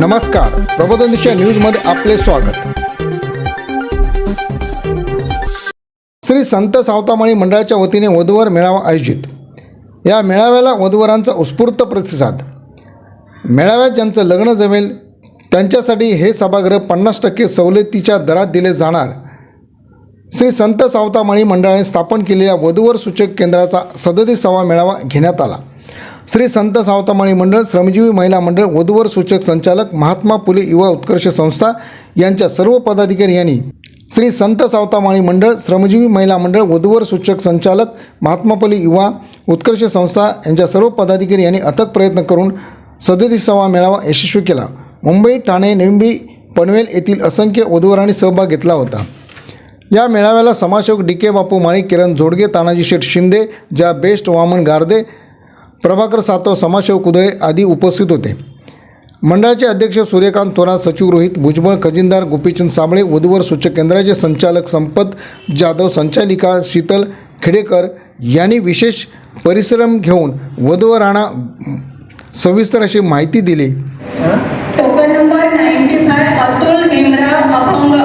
नमस्कार. प्रबोधन दिशा न्यूजमध्ये आपले स्वागत. श्री संत सावतामाळी मंडळाच्या वतीने वधूवर मेळावा आयोजित. या मेळाव्याला वधूवरांचा उत्स्फूर्त प्रतिसाद. मेळाव्यात ज्यांचं लग्न जमेल त्यांच्यासाठी हे सभागृह पन्नास टक्के सवलतीच्या दरात दिले जाणार. श्री संत सावतामाळी मंडळाने स्थापन केलेल्या वधूवर सूचक केंद्राचा सदतीसावा मेळावा घेण्यात आला. श्री संत सावतामाळी मंडळ श्रमजीवी महिला मंडळ वधूवर सूचक संचालक महात्मा फुले युवा उत्कर्ष संस्था यांच्या सर्व पदाधिकारी यांनी श्री संत सावतामाळी मंडळ श्रमजीवी महिला मंडळ वधूवर सूचक संचालक महात्मा फुले युवा उत्कर्ष संस्था यांच्या सर्व पदाधिकारी यांनी अथक प्रयत्न करून सदतीसावा मेळावा यशस्वी केला. मुंबई ठाणे निंबी पनवेल येथील असंख्य वधूवरांनी सहभाग घेतला होता. या मेळाव्याला समाजसेवक डी के बापू माळी किरण झोडगे तानाजी शेठ शिंदे ज्या बेस्ट वामन गारदे प्रभाकर सातव समाजसेवक उदय आदी उपस्थित होते. मंडळाचे अध्यक्ष सूर्यकांत थोरात सचिव रोहित भुजबळ खजिनदार गोपीचंद साबळे वधूवर सूचक केंद्राचे संचालक संपत जाधव संचालिका शीतल खेडेकर यांनी विशेष परिश्रम घेऊन वधूवरांना सविस्तर अशी माहिती दिली token number ninety five Atul Bhimrao अपंग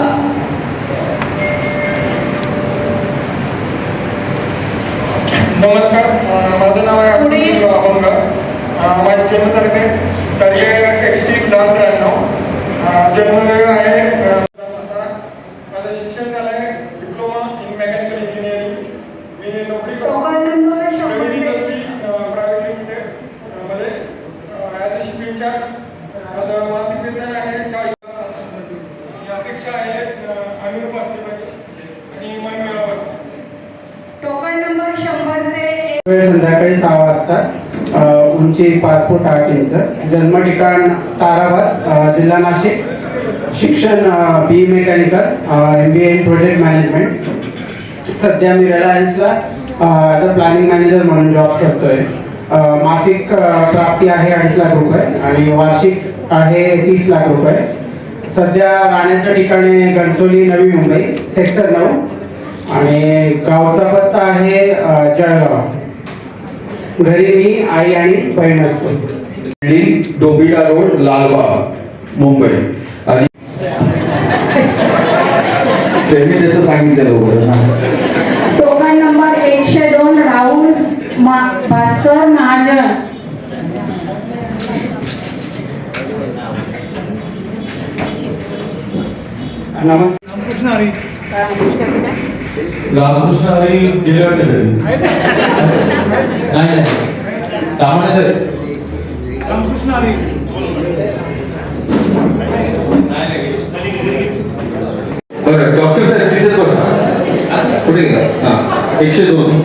नमस्कार. माझं नाव आहे पुढे. अब्दुल अभंग. माझी जन्मतारीख आहे तारीख आहे एकतीस दहा त्र्याण्णव. जन्मवेळ आहे अं, सतरा. माझं शिक्षण झालं आहे डिप्लोमा इन मेकॅनिकल इंजिनिअरिंग मी नोकरी करतो टोकन नंबर शंभर प्रवीण ते- इंडस्ट्री प्रायव्हेट लिमिटेड अं, मध्ये ॲज अ शिपिंग चार्ज माझं मासिक वेतन आहे चाळीस ही अपेक्षा आहे अं, अनुरूप असली पाहिजे आणि मन मिळवावं असतं टोकन नंबर शंभर ते एक वेळ संध्याकाळी सहा वाजता अ, उंची पासपोर्ट आठ इंच जन्म ठिकाण ताराबाद जिल्हा नाशिक. शिक्षण B mechanical M B A project management सध्या मी रिलायन्सला ॲज अ प्लॅनिंग मॅनेजर म्हणून जॉब करतोय. मासिक प्राप्ती आहे अडीच लाख रुपये आणि वार्षिक आहे तीस लाख रुपये. सध्या राहण्याच्या ठिकाणी गणचोली नवी मुंबई सेक्टर नऊ. आणि गावचा पत्ता आहे जळगाव. घरी मी आई आणि बहीण असतो. डोबिडा रोड लालबाग मुंबई. आणि त्यांनी त्याचं सांगितलं होतं टोकन नंबर एकशे दोन राहुल भास्कर महाजन. नमस्कार. रामकृष्ण हरी गेले वाटते घरी नाही नाही. सामान्य सर. बरं डॉक्टर साहेब तिथेच बसा. कुठे गेला? हां एकशे दोन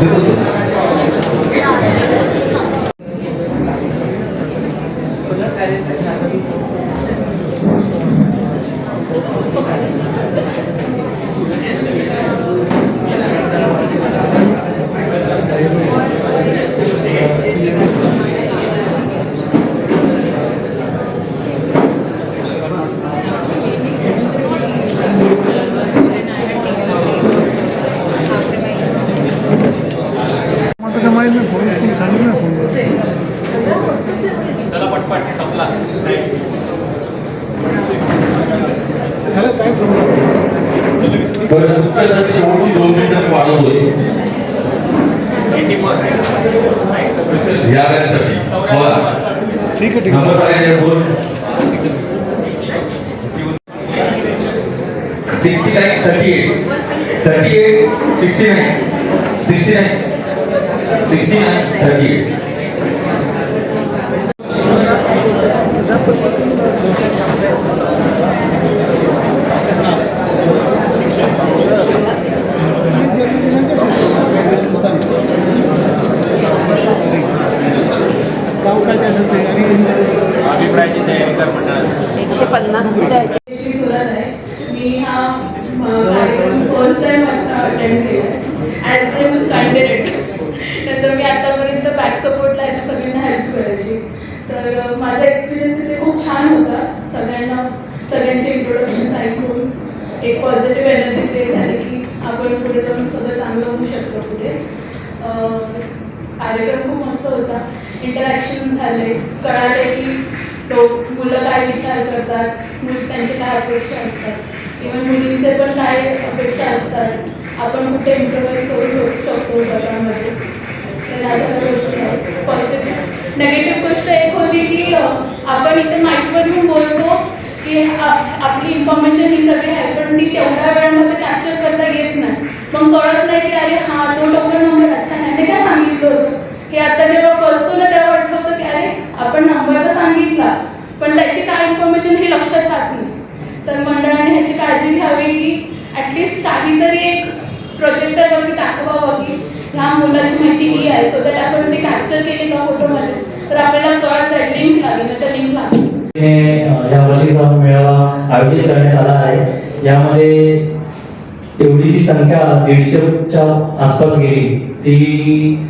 तिथंच बसा. बरं तुमच्यासाठी शेवटची दोन मिनिटं वाढवतोय. या वेळेसाठी. बोला. ठीक आहे नंबर आहे बोल. Sixty nine thirty eight thirty eight sixty nine sixty nine sixty nine thirty eight एकशे पन्नासच्या श्री थोरात आहे मी हा अ, कार्यक्रम फर्स्ट टाइम अटेंड केला ॲज अ कॅन्डिडेट नंतर मी आतापर्यंत बॅक सपोर्टला आहे सगळ्यांना हेल्प करायची तर अ, माझा एक्सपिरियन्स इथे खूप छान होता. सगळ्यांना सगळ्यांचे इंट्रोडक्शन ऐकून एक पॉझिटिव्ह एनर्जी क्रिएट झाली की आपण पुढे जाऊन सगळं चांगलं होऊ शकतो पुढे. कार्यक्रम खूप मस्त होता. इंटरॅक्शन झाले. कळाले की लोक मुलं काय विचार करतात मुली त्यांचे काय अपेक्षा असतात. इव्हन मुलींचे पण काय अपेक्षा असतात. आपण कुठे इम्प्रोवाईज करू शकतो स्वतःमध्ये तर ह्या सगळ्या गोष्टी आहेत. पॉझिटिव्ह नेगेटिव्ह गोष्ट एक होती की आपण इथे माईकवर येऊन बोलतो की आपली इन्फॉर्मेशन ही सगळी आहे पण ती तेवढ्या वेळामध्ये कॅप्चर करता येत नाही. मग कळत नाही की अरे हा तो टोकन नंबर अच्छा नाही. काय सांगितलं होतं? हे आता जेव्हा बसतो ना तेव्हा वाटतं होतं की अरे आपण नंबर तर सांगितला पण त्याची काय इन्फॉर्मेशन ही लक्षात राहत नाही. तर मंडळाने ह्याची काळजी घ्यावी की ॲटलिस्ट काहीतरी एक प्रोजेक्टरवरती दाखवावं की लहान मुलाची माहिती ही आहे. सो दॅट आपण ते कॅप्चर केले का फोटोमध्ये तर आपल्याला कळत जाईल लिंक लागेल नाही तर लिंक लागेल. ने, अ, या वर्षीचा मेळावा आयोजित करण्यात आला आहे. यामध्ये एवढीची संख्या दीडशेच्या आसपास गेली. ती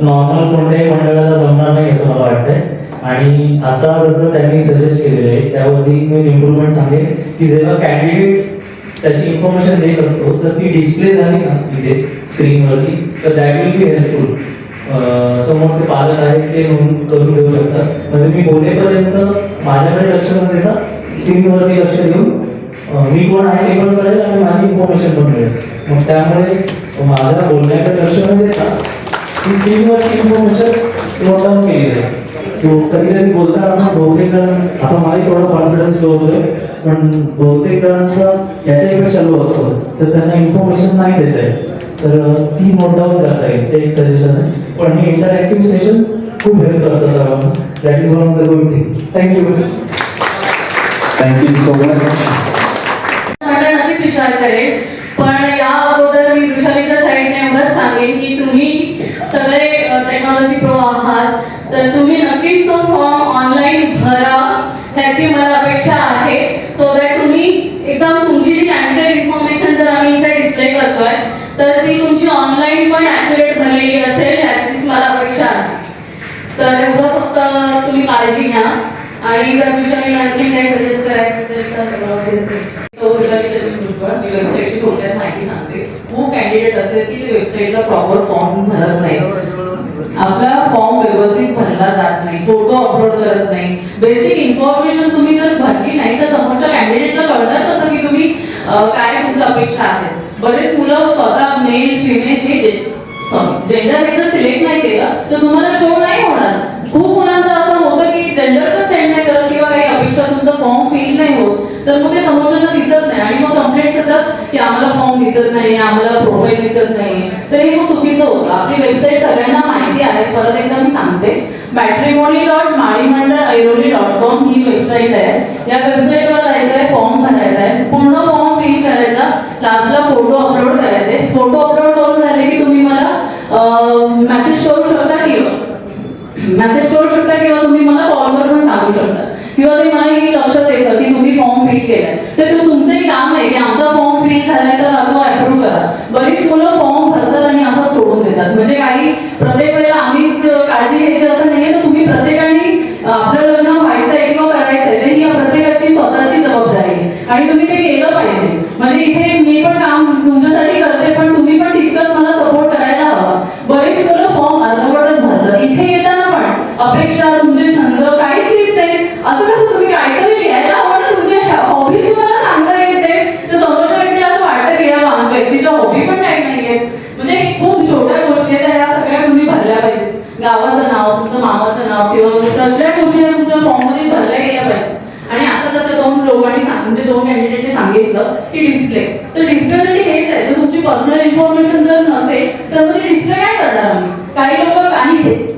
नॉर्मल कोणत्याही मंडळाला जमणार नाही असं मला वाटतंय. आणि आता जसं त्यांनी सजेस्ट केलेलं आहे त्यावरती मी इम्प्रूव्हमेंट सांगेल की जेव्हा कॅन्डिडेट त्याची इन्फॉर्मेशन देत असतो तर ती डिस्प्ले झाली ना तिथे स्क्रीनवरती तर दॅट विल बी हेल्पफुल समोरचे पालक आहेत ते नोंद करून देऊ शकतात. म्हणजे मी बोलेपर्यंत माझ्याकडे लक्ष न देता स्क्रीनवरती लक्ष देऊन मी कोण आहे ते पण कळेल आणि माझी इन्फॉर्मेशन पण मिळेल मग त्यामुळे माझ्या बोलण्याकडे लक्ष न देता ती स्क्रीनवरची इन्फॉर्मेशन नोट डाऊन केली जाईल. सो कधी कधी बोलताना बहुतेक जण आता मलाही थोडा कॉन्फिडन्स लो होतोय पण बहुतेक जणांचा याच्यापेक्षा लो असतो. तर त्यांना इन्फॉर्मेशन नाही देता येत. तर ती नोट डाऊन करता येईल. ते एक सजेशन आहे. पण हे इंटरॅक्टिव्ह सेशन खूप हेल्प करतं सर्वांना that is one of the good thing thank you thank you so much विचार करेल काळजी घ्या आणि जर विषयाने आणखी काही सजेस्ट करायचं असेल तर obviously. मी वेबसाईटची थोडक्यात माहिती सांगते. खूप कॅन्डिडेट असेल की ते वेबसाईटला प्रॉपर फॉर्म भरत नाही. आपला फॉर्म व्यवस्थित भरला जात नाही. फोटो अपलोड करत नाही. बेसिक इन्फॉर्मेशन तुम्ही जर भरली नाही तर समोरच्या कॅन्डिडेटला कळणार कसं की तुम्ही काय तुमच्या अपेक्षा आहेत बरेच मुलं स्वतः मेल फिमेल हे matrimony dot Malimandal Airoli dot com ही वेबसाईट आहे. या वेबसाईटवर जायचं आहे फॉर्म भरायचा आहे पूर्ण फॉर्म फिल करायचा. लास्टला फोटो अपलोड करायचे. फोटो अपलोड करून झाले की तुम्ही मला मेसेज करू शकता किंवा मेसेज करू शकता किंवा तुम्ही मला कॉलवर पण सांगू शकता. किंवा ते मला हे लक्षात येतं की तुम्ही फॉर्म फिल केलाय. तर तुमचंही काम आहे की आमचा फॉर्म फिल झालाय तर तो अप्रूव्ह करा. बरीच मुलं फॉर्म भरतात आणि असं सोडून देतात. म्हणजे काही आणि तुम्ही ते केलं पाहिजे. म्हणजे इथे मी पण काम तुमच्यासाठी करते पण तुम्ही पण तितकंच मला सपोर्ट करायला हवा. बरेच मुलं फॉर्म अर्धवटच भरतात. इथे येताना पण अपेक्षा तुमचे छंद काहीच लिहित नाही असं कसं तुम्ही काहीतरी लिहायला आवडतं तुमचे हॉबीज तुम्हाला सांगता येत. नाही तर समोरच्या व्यक्तीला असं वाटतं की या वा- व्यक्तीच्या हॉबी पण काही नाहीये. म्हणजे खूप छोट्या गोष्टी आहेत या सगळ्या तुम्ही भरल्या पाहिजे गावाचं नाव तुमचं मामाचं नाव किंवा सगळ्या गोष्टी तुमच्या फॉर्ममध्ये भरल्या गेल्या पाहिजे आणि आता जसं दोन लोकांनी सांग म्हणजे दोन कॅन्डिडेटने सांगितलं की डिस्प्ले तर डिस्प्लेसाठी हेच आहे. जर तुमची पर्सनल इन्फॉर्मेशन जर नसेल तर तुम्ही डिस्प्ले काय करणार आम्ही? काही लोक आणि इथे.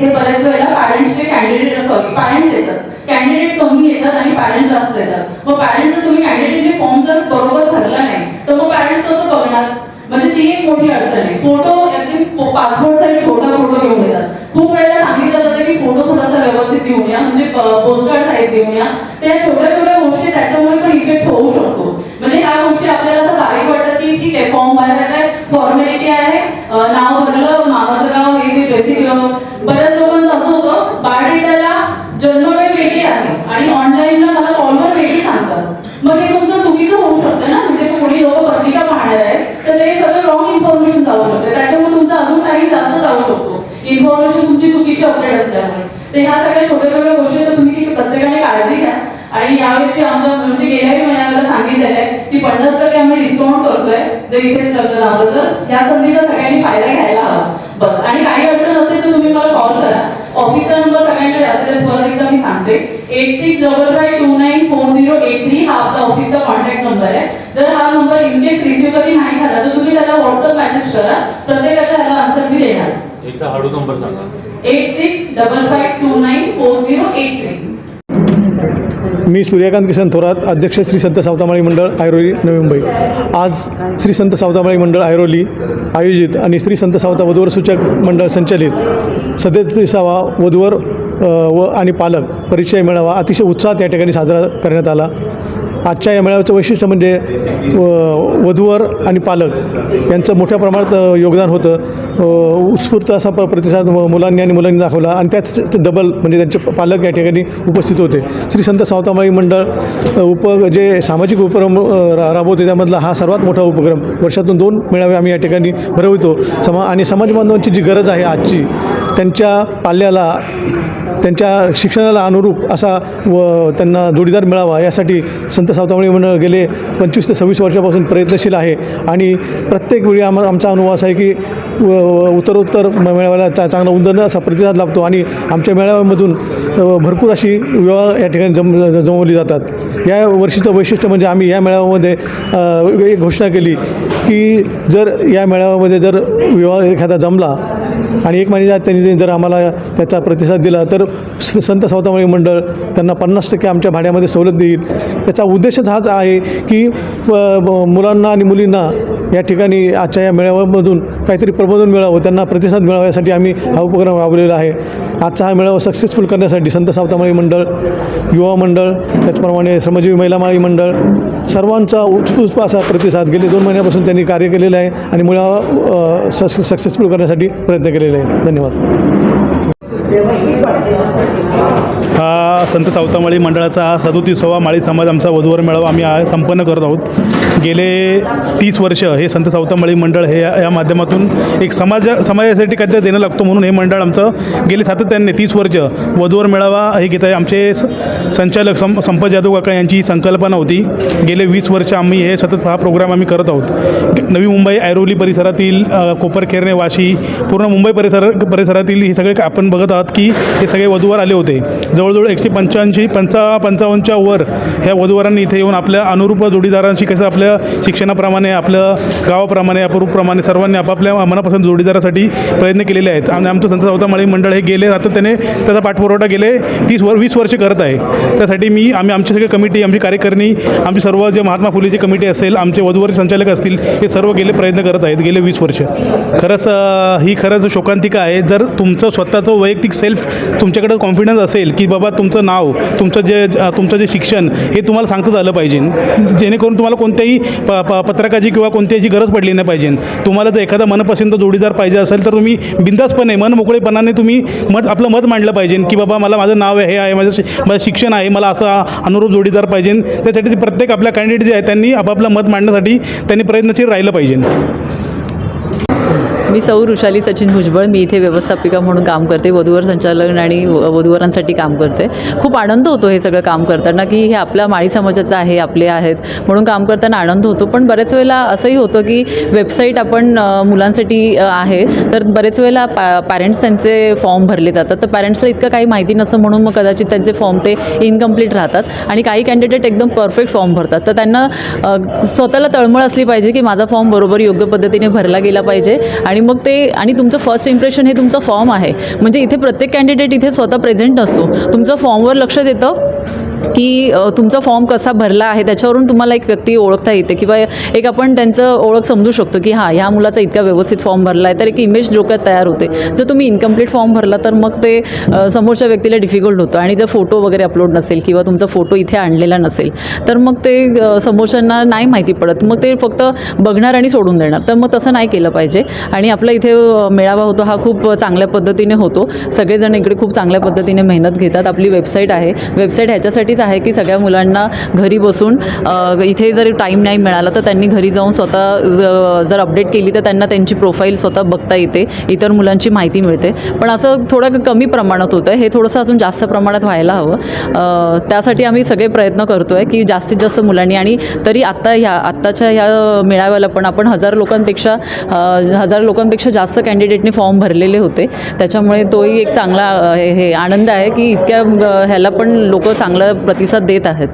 बऱ्याच वेळेला पॅरेंट्सचे कॅन्डिडेट सॉरी पॅरेंट्स येतात. कॅन्डिडेट कमी येतात आणि पॅरेंट्स जास्त येतात. मग पॅरेंट्स जर तुम्ही कॅन्डिडेटने फॉर्म जर बरोबर भरला नाही तर मग पॅरेंट्स कसं बघणार? म्हणजे ती एक मोठी अडचण आहे. फोटो अगदी पासपोर्ट साईज छोटा फोटो घेऊन येतात. खूप वेळेला सांगितलं जातं की फोटो थोडासा व्यवस्थित घेऊन या म्हणजे पोस्टकार्ड साईज घेऊन या. त्या छोट्या छोट्या गोष्टी त्याच्यामुळे इफेक्ट होऊ शकतो. म्हणजे ह्या गोष्टी आपल्याला जर इथेच लग्न लावलं तर. या संधीचा सगळ्यांनी फायदा घ्यायला हवा. बस. आणि काही अडचण असेल तर तुम्ही मला कॉल करा. ऑफिसचा नंबर सगळ्यांकडे असेलच परत एकदा मी सांगते. Eight six double five two nine four zero eight three हा आपला ऑफिसचा कॉन्टॅक्ट नंबर आहे. जर हा नंबर इन केस रिसिव्ह कधी नाही झाला तर तुम्ही त्याला व्हॉट्सअप मेसेज करा. प्रत्येकाच्या ह्याला आन्सर मी देणार. एकदा हळू नंबर सांगा. Eight six double five two nine four zero eight three मी सूर्यकांत किसन थोरात अध्यक्ष श्री संत सावतामाळी मंडळ ऐरोली नवी मुंबई. आज श्री संत सावतामाळी मंडळ ऐरोली आयोजित आणि श्री संत सावता वधूवर सूचक मंडळ संचलित. सदतीसावा वधूवर व आणि पालक परिचय मेळावा अतिशय उत्साहात या ठिकाणी साजरा करण्यात आला. आजच्या या मेळाव्याचं वैशिष्ट्य म्हणजे व- वधूवर आणि पालक यांचं मोठ्या प्रमाणात योगदान होतं. उत्स्फूर्त असा प प्रतिसाद मुलांनी आणि मुलांनी दाखवला आणि त्याच डबल म्हणजे त्यांचे पालक या ठिकाणी उपस्थित होते. श्री संत सावतामाई मंडळ उप जे सामाजिक उपक्रम रा राबवते त्यामधला हा सर्वात मोठा उपक्रम. वर्षातून दोन मेळावे आम्ही या ठिकाणी भरवितो. समा आणि समाज बांधवांची जी गरज आहे आजची त्यांच्या पाल्याला त्यांच्या शिक्षणाला अनुरूप असा व त्यांना जोडीदार मिळावा यासाठी संत सावतामळी मंडळ गेले पंचवीस ते सव्वीस वर्षापासून प्रयत्नशील आहे. आणि प्रत्येक वेळी आम आमचा अनुभव असा आहे की व- उत्तरोत्तर म- मेळाव्याला चा चांगला उंदर असा प्रतिसाद लाभतो आणि आमच्या मेळाव्यामधून भरपूर अशी विवाह या ठिकाणी जम जमवली जातात. या वर्षीचं वैशिष्ट्य म्हणजे आम्ही या मेळाव्यामध्ये एक घोषणा केली की जर या मेळाव्यामध्ये जर विवाह एखादा जमला आणि एक महिन्याच्या त्यांनी जर आम्हाला त्याचा प्रतिसाद दिला तर स- संत सावतामळी मंडळ त्यांना पन्नास टक्के आमच्या भाड्यामध्ये सवलत देईल. त्याचा उद्देशच हाच आहे की मुलांना आणि मुलींना या ठिकाणी आजच्या या मेळाव्यामधून काहीतरी प्रबोधन मिळावं त्यांना प्रतिसाद मिळावा यासाठी आम्ही हा उपक्रम राबवलेला आहे. आजचा हा मेळावा सक्सेसफुल करण्यासाठी संत सावतामाळी मंडळ युवा मंडळ त्याचप्रमाणे श्रमजीवी महिला माळी मंडळ सर्वांचा उत्स्फूर्त असा प्रतिसाद गेले दोन महिन्यापासून त्यांनी कार्य केलेलं आहे आणि मेळावा सक्सेसफुल करण्यासाठी प्रयत्न केलेले आहे धन्यवाद. हा संत सावतामाळी मंडळाचा हा सदोतीसावा माळी समाज आमचा वधूवर मेळावा आम्ही संपन्न करत आहोत. गेले तीस वर्ष हे संत सावतामाळी मंडळ हे या माध्यमातून एक समाज समाजासाठी काहीतरी देणं लागतो म्हणून हे मंडळ आमचं गेले सातत्याने तीस वर्ष वधूवर मेळावा हे घेत आहे. आमचे स- संचालक सं संपत जाधव काका यांची संकल्पना होती. गेले वीस वर्ष आम्ही हे सतत हा प्रोग्राम आम्ही करत आहोत. नवी मुंबई ऐरोली परिसरातील कोपरखेरणे वाशी पूर्ण मुंबई परिसर परिसरातील हे सगळे आपण बघत आहात की हे सगळे वधूवर आले होते. जवळजवळ एकशे पंच्याऐंशी पंचा पंचावन्नच्या वर ह्या वधूवरांनी इथे येऊन आपल्या अनुरूप जोडीदारांशी कसं आपल्या शिक्षणाप्रमाणे आपलं गावाप्रमाणे अपरूपप्रमाणे सर्वांनी आपापल्या मनापासून जोडीदारासाठी प्रयत्न केलेले आहेत. आणि आमचं संत सावतामाळी मंडळ हे गेले सातत्याने त्याचा पाठपुरवठा गेले तीस वर वीस वर्ष करत आहे. त्यासाठी मी आम्ही आमची सगळी कमिटी आमची कार्यकारिणी आमची सर्व जे महात्मा फुलेची कमिटी असेल आमचे वधूवर संचालक असतील हे सर्व गेले प्रयत्न करत आहेत गेले वीस वर्ष. खरंच ही खरंच शोकांतिका आहे. जर तुमचं स्वतःचं वैयक्तिक सेल्फ तुमच्याकडे कॉन्फिडन्स असेल की बाबा तुमचं नाव तुमचं जे तुमचं जे शिक्षण हे तुम्हाला सांगतं झालं पाहिजे. जेणेकरून तुम्हाला कोणत्याही प प पत्रकाची किंवा कोणत्याची गरज पडली नाही पाहिजे. तुम्हाला जर एखादा मनपसंत जोडीदार पाहिजे असेल तर तुम्ही बिंदासपणे मन मोकळेपणाने तुम्ही मत आपलं मत मांडलं पाहिजे की बाबा मला माझं नाव हे आहे माझं शि- माझं शिक्षण आहे मला असा अनुरूप जोडीदार पाहिजे. त्यासाठी प्रत्येक आपल्या कॅन्डिडेट जे आहे त्यांनी आपापलं मत मांडण्यासाठी त्यांनी प्रयत्नशील राहिलं पाहिजे. मी सौ ऋषाली सचिन भुजबळ मी इथे व्यवस्थापिका म्हणून काम करते वधूवर संचालन आणि व- वधूवरांसाठी काम करते. खूप आनंद होतो हे सगळं काम करताना की हे आपल्या माळी समाजाचं आहे आपले आहेत म्हणून काम करताना आनंद होतो. पण बरेच वेळेला असंही होतं की वेबसाईट आपण मुलांसाठी आहे तर बरेच वेळेला पॅ पॅरेंट्स त्यांचे फॉर्म भरले जातात. तर पॅरेंट्सला इतकं काही माहिती नसतं म्हणून मग कदाचित त्यांचे फॉर्म ते इनकम्प्लीट राहतात. आणि काही कॅन्डिडेट एकदम परफेक्ट फॉर्म भरतात. तर त्यांना स्वतःला तळमळ असली पाहिजे की माझा फॉर्म बरोबर योग्य पद्धतीने भरला गेला पाहिजे. आणि मग ते आणि तुमचं फर्स्ट इम्प्रेशन हे तुमचं फॉर्म आहे. म्हणजे इथे प्रत्येक कॅन्डिडेट इथे स्वतः प्रेझेंट नसतो. तुमचं फॉर्मवर लक्ष देतं? की तुमचा फॉर्म कसा भरला आहे त्याच्यावरून तुम्हाला एक व्यक्ती ओळखता येते किंवा एक आपण त्यांचं ओळख समजू शकतो की हां ह्या मुलाचा इतका व्यवस्थित फॉर्म भरला आहे तर एक इमेज डोक्यात तयार होते. जर तुम्ही इनकम्प्लीट फॉर्म भरला तर मग ते समोरच्या व्यक्तीला डिफिकल्ट होतं आणि जर फोटो वगैरे अपलोड नसेल किंवा तुमचा फोटो इथे आणलेला नसेल तर मग ते समोरच्यांना नाही माहिती पडत. मग ते फक्त बघणार आणि सोडून देणार. तर मग तसं नाही केलं पाहिजे. आणि आपला इथे मेळावा होतो हा खूप चांगल्या पद्धतीने होतो. सगळेजण इकडे खूप चांगल्या पद्धतीने मेहनत घेतात. आपली वेबसाईट आहे. वेबसाईट ह्याच्यासाठी यासाठीच आहे की सगळ्या मुलांना घरी बसून इथे जर टाईम नाही मिळाला तर त्यांनी घरी जाऊन स्वतः जर अपडेट केली तर त्यांना त्यांची प्रोफाईल स्वतः बघता येते इतर मुलांची माहिती मिळते. पण असं थोडं कमी प्रमाणात होतं. हे थोडंसं अजून जास्त प्रमाणात व्हायला हवं. त्यासाठी आम्ही सगळे प्रयत्न करतो आहे की जास्तीत जास्त मुलांनी आणि तरी आत्ता ह्या आत्ताच्या ह्या मेळाव्याला पण आपण हजार लोकांपेक्षा हजार लोकांपेक्षा जास्त कॅन्डिडेटने फॉर्म भरलेले होते. त्याच्यामुळे तोही एक चांगला हे हे आनंद आहे की इतक्या ह्याला पण लोक चांगला प्रतिसाद देत आहेत.